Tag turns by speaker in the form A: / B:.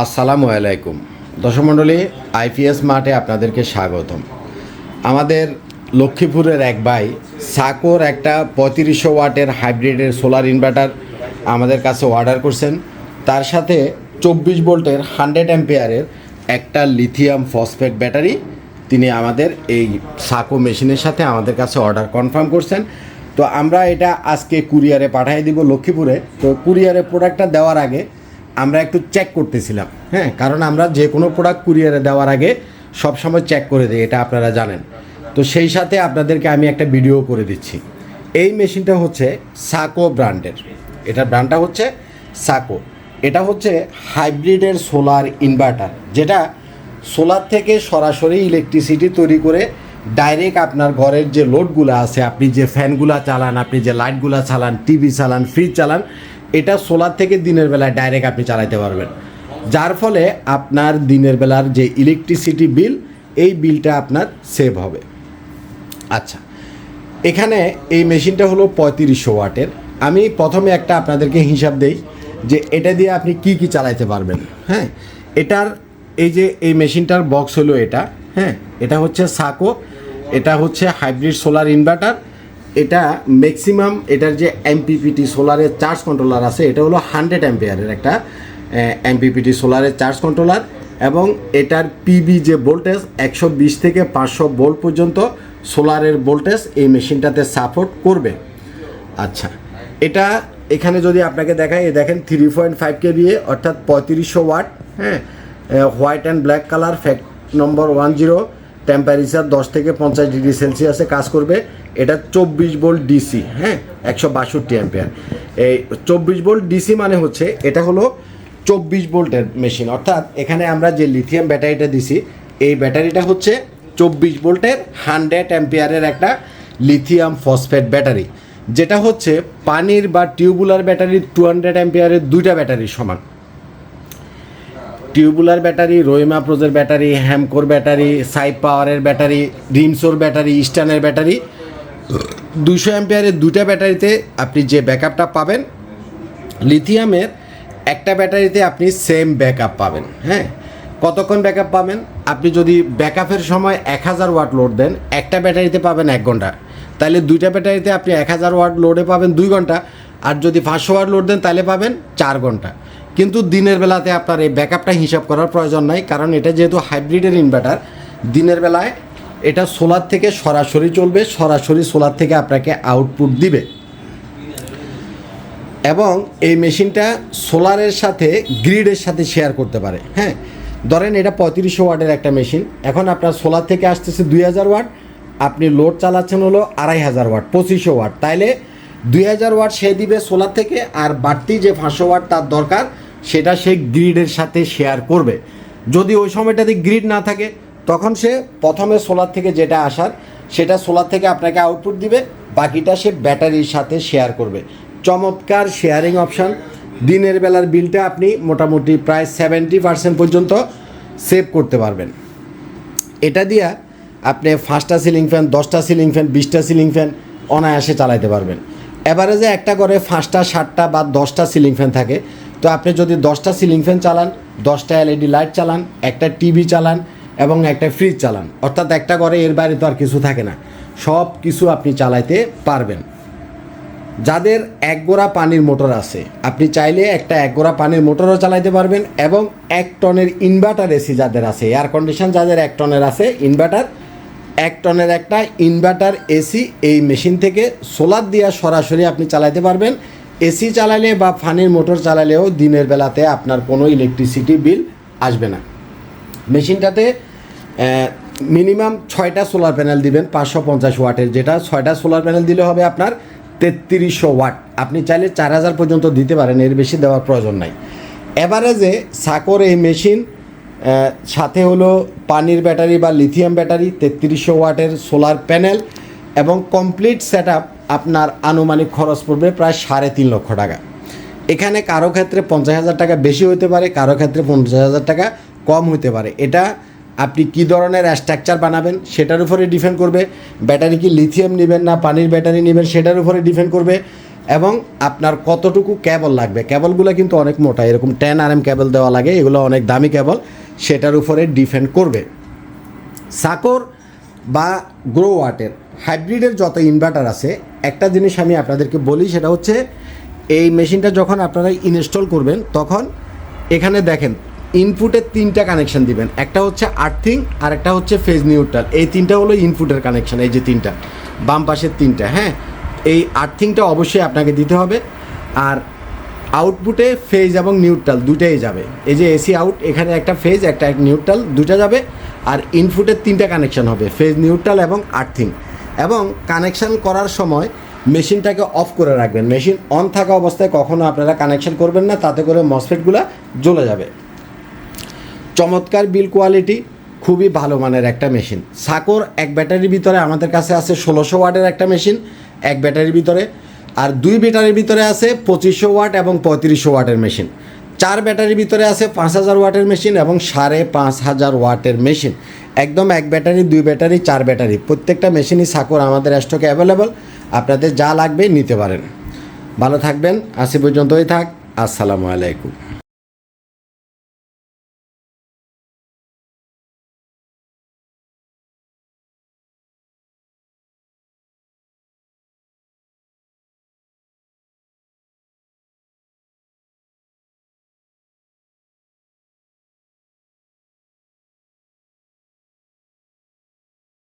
A: আসসালামু আলাইকুম। দর্শকমণ্ডলী আইপিএস মাঠে আপনাদেরকে স্বাগতম। আমাদের লক্ষ্মীপুরের এক ভাই সাকোর একটা পঁয়ত্রিশশো ওয়াটের হাইব্রিডের সোলার ইনভার্টার আমাদের কাছে অর্ডার করছেন। তার সাথে চব্বিশ ভোল্টের হান্ড্রেড অ্যাম্পিয়ারের একটা লিথিয়াম ফসফেট ব্যাটারি তিনি আমাদের এই সাকো মেশিনের সাথে আমাদের কাছে অর্ডার কনফার্ম করছেন। তো আমরা এটা আজকে কুরিয়ারে পাঠিয়ে দিব লক্ষ্মীপুরে। তো কুরিয়ারে প্রোডাক্টটা দেওয়ার আগে আমরা একটু চেক করতেছিলাম হ্যাঁ? কারণ আমরা যে কোনো প্রোডাক্ট কুরিয়ারে দেওয়ার আগে সবসময় চেক করে দিই, এটা আপনারা জানেন। তো সেই সাথে আপনাদেরকে আমি একটা ভিডিও করে দিচ্ছি। এই মেশিনটা হচ্ছে সাকো ব্র্যান্ডের এটার ব্র্যান্ডটা হচ্ছে সাকো এটা হচ্ছে হাইব্রিডের সোলার ইনভার্টার যেটা সোলার থেকে সরাসরি ইলেকট্রিসিটি তৈরি করে ডাইরেক্ট আপনার ঘরের যে লোডগুলো আছে, আপনি যে ফ্যানগুলো চালান, আপনি যে লাইটগুলো চালান টিভি চালান ফ্রিজ চালান এটা সোলার থেকে দিনের বেলায় ডাইরেক্ট আপনি চালাতে পারবেন। যার ফলে আপনার দিনের বেলার যে ইলেকট্রিসিটি বিল এই বিলটা আপনার সেভ হবে। আচ্ছা এখানে এই মেশিনটা হলো পঁয়ত্রিশশো ওয়াটের। আমি প্রথমে একটা আপনাদেরকে হিসাব দেই যে এটা দিয়ে আপনি কি কি চালাইতে পারবেন। হ্যাঁ এটার এই যে এই মেশিনটার বক্স হলো এটা। হ্যাঁ এটা হচ্ছে সাকো, এটা হচ্ছে হাইব্রিড সোলার ইনভার্টার এটা ম্যাক্সিমাম এটার যে এমপিপিটি সোলারের চার্জ কন্ট্রোলার আছে, এটা হলো হান্ড্রেড অ্যাম্পিয়ারের একটা এমপিপিটি সোলারের চার্জ কন্ট্রোলার এবং এটার পিবি যে ভোল্টেজ একশো বিশ থেকে পাঁচশো ভোল্ট পর্যন্ত সোলারের ভোল্টেজ এই মেশিনটাতে সাপোর্ট করবে। আচ্ছা এটা এখানে যদি আপনাকে দেখায় দেখেন থ্রি পয়েন্ট ফাইভ কেবিএ অর্থাৎ পঁয়ত্রিশশো ওয়াট হ্যাঁ white and black colour fact number one zero temperature দশ থেকে পঞ্চাশ ডিগ্রি সেলসিয়াসে কাজ করবে। এটা চব্বিশ ভোল্ট ডিসি হ্যাঁ? একশো বাষট্টি অ্যাম্পিয়ার এই চব্বিশ ভোল্ট ডিসি মানে হচ্ছে, এটা হলো চব্বিশ ভোল্টের মেশিন অর্থাৎ এখানে আমরা যে লিথিয়াম ব্যাটারিটা দিছি, এই ব্যাটারিটা হচ্ছে চব্বিশ ভোল্টের হান্ড্রেড অ্যাম্পিয়ারের একটা লিথিয়াম ফসফেট ব্যাটারি যেটা হচ্ছে পানির বা টিউবুলার ব্যাটারি টু হান্ড্রেড অ্যাম্পিয়ারের দুইটা ব্যাটারির সমান। টিউবুলার ব্যাটারি, রোহিমা প্রোজের ব্যাটারি, হ্যামকোর ব্যাটারি সাই পাওয়ারের ব্যাটারি, রিমসোর ব্যাটারি ইস্টার্নের ব্যাটারি। দুশো অ্যাম্পিয়ারের দুটা ব্যাটারিতে আপনি যে ব্যাকআপটা পাবেন, লিথিয়ামের একটা ব্যাটারিতে আপনি সেম ব্যাকআপ পাবেন হ্যাঁ? কতক্ষণ ব্যাকআপ পাবেন? আপনি যদি ব্যাকআপের সময় এক হাজার ওয়াট লোড দেন, একটা ব্যাটারিতে পাবেন এক ঘণ্টা। তাহলে দুইটা ব্যাটারিতে আপনি এক হাজার ওয়াট লোডে পাবেন দুই ঘণ্টা, আর যদি পাঁচশো ওয়াট লোড দেন তাহলে পাবেন চার ঘণ্টা। কিন্তু দিনের বেলাতে আপনার এই ব্যাকআপটা হিসাব করার প্রয়োজন নাই, কারণ এটা যেহেতু হাইব্রিডের ইনভার্টার দিনের বেলায় এটা সোলার থেকে সরাসরি চলবে, সরাসরি সোলার থেকে আপনাকে আউটপুট দিবে। এবং এই মেশিনটা সোলারের সাথে গ্রিডের সাথে শেয়ার করতে পারে হ্যাঁ? ধরেন এটা পঁয়ত্রিশশো ওয়াটের একটা মেশিন, এখন আপনার সোলার থেকে আসতেছে দুই হাজার ওয়াট, আপনি লোড চালাচ্ছেন হলো আড়াই হাজার ওয়াট, পঁচিশশো ওয়াট। তাইলে দুই হাজার ওয়াট সে দিবে সোলার থেকে, আর বাড়তি যে পাঁচশো ওয়াট তার দরকার সেটা সে গ্রিডের সাথে শেয়ার করবে। যদি ওই সময়টাতে গ্রিড না থাকে, তখন সে প্রথমে সোলার থেকে যেটা আসার, সেটা সোলার থেকে আপনাকে আউটপুট দিবে, বাকিটা সে ব্যাটারির সাথে শেয়ার করবে। চমৎকার শেয়ারিং অপশান দিনের বেলার বিলটা আপনি মোটামুটি প্রায় সেভেন্টি পার্সেন্ট পর্যন্ত সেভ করতে পারবেন। এটা দিয়া আপনি পাঁচটা সিলিং ফ্যান দশটা সিলিং ফ্যান বিশটা সিলিং ফ্যান অনায়াসে চালাইতে পারবেন। এভারেজে একটা করে পাঁচটা, সাতটা বা দশটা সিলিং ফ্যান থাকে। তো আপনি যদি দশটা সিলিং ফ্যান চালান, দশটা এলইডি লাইট চালান, একটা টিভি চালান এবং একটা ফ্রিজ চালান, অর্থাৎ একটা ঘরে এর বাইরে তো আর কিছু থাকে না। সব কিছু আপনি চালাইতে পারবেন। যাদের এক গোড়া পানির মোটর আছে, আপনি চাইলে একটা এক গোড়া পানির মোটরও চালাইতে পারবেন এবং এক টনের ইনভার্টার এসি যাদের আছে এয়ার কন্ডিশন যাদের এক টনের আছে ইনভার্টার এক টনের একটা ইনভার্টার এসি এই মেশিন থেকে সোলার দিয়া সরাসরি আপনি চালাইতে পারবেন। এসি চালালে বা ফানির মোটর চালালেও দিনের বেলাতে আপনার কোনো ইলেকট্রিসিটি বিল আসবে না। মেশিনটাতে মিনিমাম ছয়টা সোলার প্যানেল দিবেন, পাঁচশো পঞ্চাশ ওয়াটের যেটা ছয়টা সোলার প্যানেল দিলে হবে আপনার তেত্রিশশো ওয়াট। আপনি চাইলে চার হাজার পর্যন্ত দিতে পারেন, এর বেশি দেওয়ার প্রয়োজন নাই। এভারেজে সাকোর এই মেশিন সাথে হলো পানির ব্যাটারি বা লিথিয়াম ব্যাটারি, তেত্রিশশো ওয়াটের সোলার প্যানেল এবং কমপ্লিট সেট আপনার আনুমানিক খরচ পড়বে প্রায় সাড়ে তিন লক্ষ টাকা। এখানে কারও ক্ষেত্রে পঞ্চাশ হাজার টাকা বেশি হতে পারে, কারও ক্ষেত্রে পঞ্চাশ হাজার টাকা কম হতে পারে। এটা আপনি কি ধরনের স্ট্রাকচার বানাবেন সেটার উপরে ডিপেন্ড করবে। ব্যাটারি কি লিথিয়াম নেবেন না পানির ব্যাটারি নেবেন সেটার উপরে ডিপেন্ড করবে এবং আপনার কতটুকু কেবল লাগবে। কেবলগুলো কিন্তু অনেক মোটা, এরকম টেন আর এম কেবল দেওয়া লাগে, এগুলো অনেক দামি কেবল সেটার উপরে ডিপেন্ড করবে। সাকর বা গ্রো ওয়াটের হাইব্রিডের যত ইনভার্টার আছে, একটা জিনিস আমি আপনাদেরকে বলি, সেটা হচ্ছে এই মেশিনটা যখন আপনারা ইনস্টল করবেন, তখন এখানে দেখেন ইনপুটের তিনটা কানেকশন দিবেন। একটা হচ্ছে আর্থিং আর একটা হচ্ছে ফেজ নিউট্রাল এই তিনটা হলো ইনপুটের কানেকশন এই যে তিনটা। বাম পাশের তিনটা হ্যাঁ? এই আর্থিংটা অবশ্যই আপনাকে দিতে হবে। আর আউটপুটে ফেজ এবং নিউট্রাল দুটাই যাবে। এই যে এসি আউট, এখানে একটা ফেজ, একটা নিউট্রাল দুটা যাবে। আর ইনপুটের তিনটা কানেকশন হবে, ফেজ নিউট্রাল এবং আর্থিং। এবং কানেকশান করার সময় মেশিনটাকে অফ করে রাখবেন। মেশিন অন থাকা অবস্থায় কখনো আপনারা কানেকশন করবেন না, তাতে করে মসফেটগুলো জ্বলে যাবে। চমৎকার বিল কোয়ালিটি, খুবই ভালো মানের একটা মেশিন। সাকোর এক ব্যাটারির ভিতরে আমাদের কাছে আছে ষোলোশো ওয়াটের একটা মেশিন, এক ব্যাটারির ভিতরে আর দুই ব্যাটারির ভিতরে আছে পঁচিশশো ওয়াট এবং পঁয়ত্রিশশো ওয়াটের মেশিন। চার ব্যাটারির ভিতরে আছে পাঁচ হাজার ওয়াটের মেশিন এবং সাড়ে পাঁচ হাজার ওয়াটের মেশিন। একদম এক ব্যাটারি, দুই ব্যাটারি, চার ব্যাটারি। প্রত্যেকটা মেশিনই সাকর আমাদের স্টকে অ্যাভেলেবল। আপনাদের যা লাগবে নিতে পারেন। ভালো থাকবেন। আসি পর্যন্তই থাক। আসসালামু আলাইকুম।